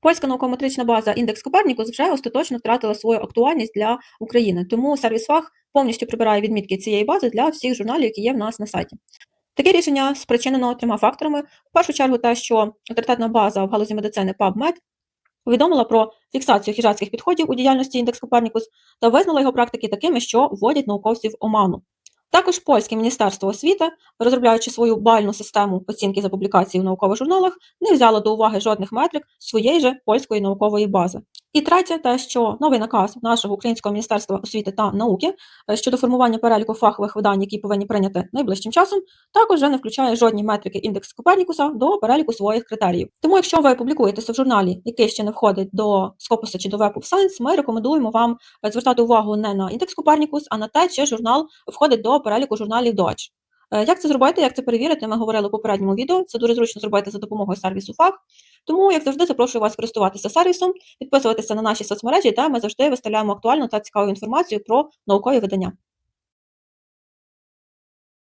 Польська наукометрична база індекс Копернікус вже остаточно втратила свою актуальність для України, тому сервіс фах повністю прибирає відмітки цієї бази для всіх журналів, які є в нас на сайті. Таке рішення спричинено трьома факторами. В першу чергу, те, що авторитетна база в галузі медицини PubMed повідомила про фіксацію хижацьких підходів у діяльності індекс Копернікус та визнала його практики такими, що вводять науковців оману. Також польське міністерство освіти, розробляючи свою бальну систему оцінки за публікації в наукових журналах, не взяло до уваги жодних метрик своєї же польської наукової бази. І третє, те, що новий наказ нашого українського міністерства освіти та науки е, щодо формування переліку фахових видань, які повинні прийняти найближчим часом, також вже не включає жодні метрики індекс Копернікуса до переліку своїх критеріїв. Тому, якщо ви публікуєтеся в журналі, який ще не входить до Scopus чи до Web of Science, ми рекомендуємо вам е, звертати увагу не на індекс Копернікус, а на те, чи журнал входить до переліку журналів Dodge. Е, Як це зробити, як це перевірити? Ми говорили в попередньому відео. Це дуже зручно зробити за допомогою сервісу FAQ. Тому, як завжди, запрошую вас користуватися сервісом, підписуватися на наші соцмережі, де ми завжди виставляємо актуальну та цікаву інформацію про наукові видання.